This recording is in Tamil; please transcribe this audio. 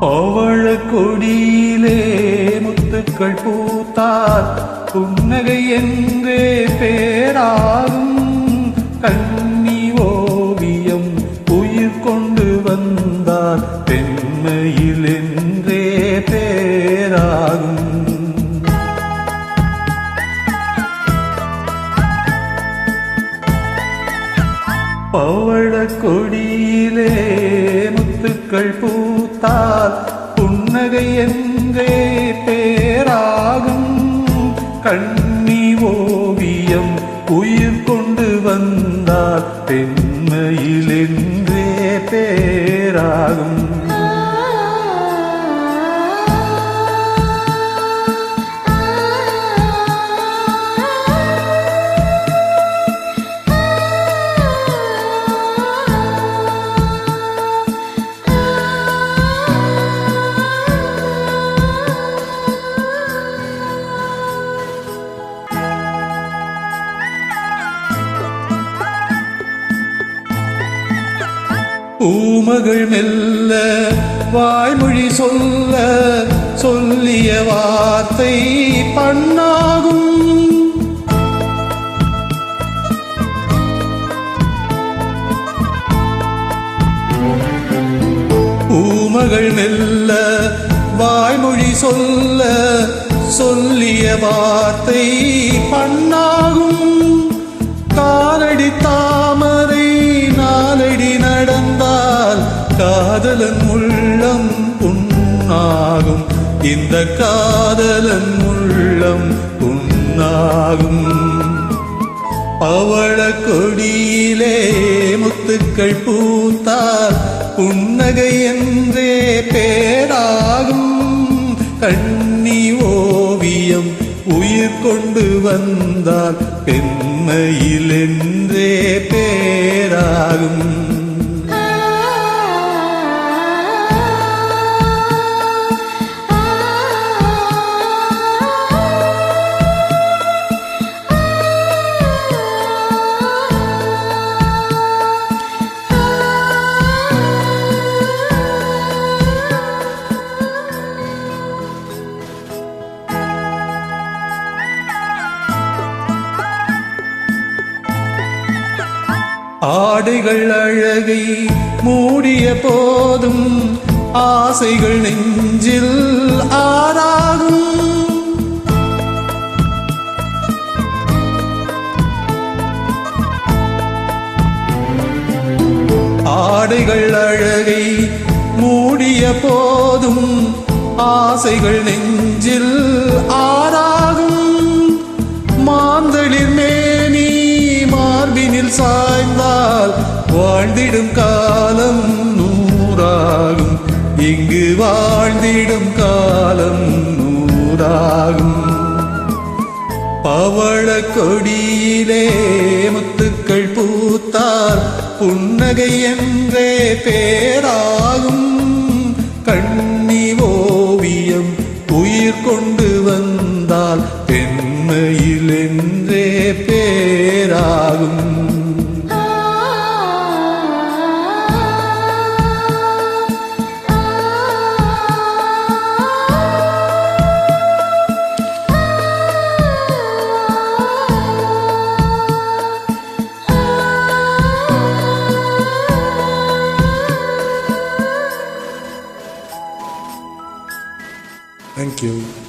அவள கொடியிலே முத்துக்கள் பூத்தார் புன்னகை என்றே பேராகும். கண்ணி ஓவியம் உயிர் கொண்டு வந்தார் பெண்மையில் என்றே பேராகும். அவள கொடியிலே முத்துக்கள் பூத்தால் புன்னகை என்றே பேராகும். கண்ணி ஓவியம் உயிர் கொண்டு வந்தால் பெண்மையில் என்றே பேராகும். பூமகள் மெல்ல வாய்மொழி சொல்ல சொல்லிய வார்த்தை பண்ணாகும். பூமகள் மெல்ல வாய்மொழி சொல்ல சொல்லிய வார்த்தை பண்ணாகும். காதலன் உள்ளம் புண்ணாகும். இந்த காதலன் உள்ளம் புண்ணாகும். பவள கொடியிலே முத்துக்கள் பூத்தால் புன்னகை என்றே பேராகும். கண்ணி ஓவியம் உயிர் கொண்டு வந்தால் பெண்மையில் என்றே பேராகும். ஆடைகள் அழகை மூடிய போதும் ஆசைகள் நெஞ்சில் ஆறாகும். ஆடைகள் அழகை மூடிய போதும் ஆசைகள் நெஞ்சில் ஆறாகும். மாந்தளிர் மேனி மார்பினில் சாய்ந்தார் வாழ்ந்திடும் காலம் நூறாகும். இங்கு வாழ்ந்திடும் காலம் நூறாகும். பவள கொடியிலே முத்துக்கள் பூத்தால் புன்னகை என்றே பேராகும். கண்ணி ஓவியம் உயிர் கொண்டு வந்தால் பெண்மையில் என்றே பேராகும். Thank you.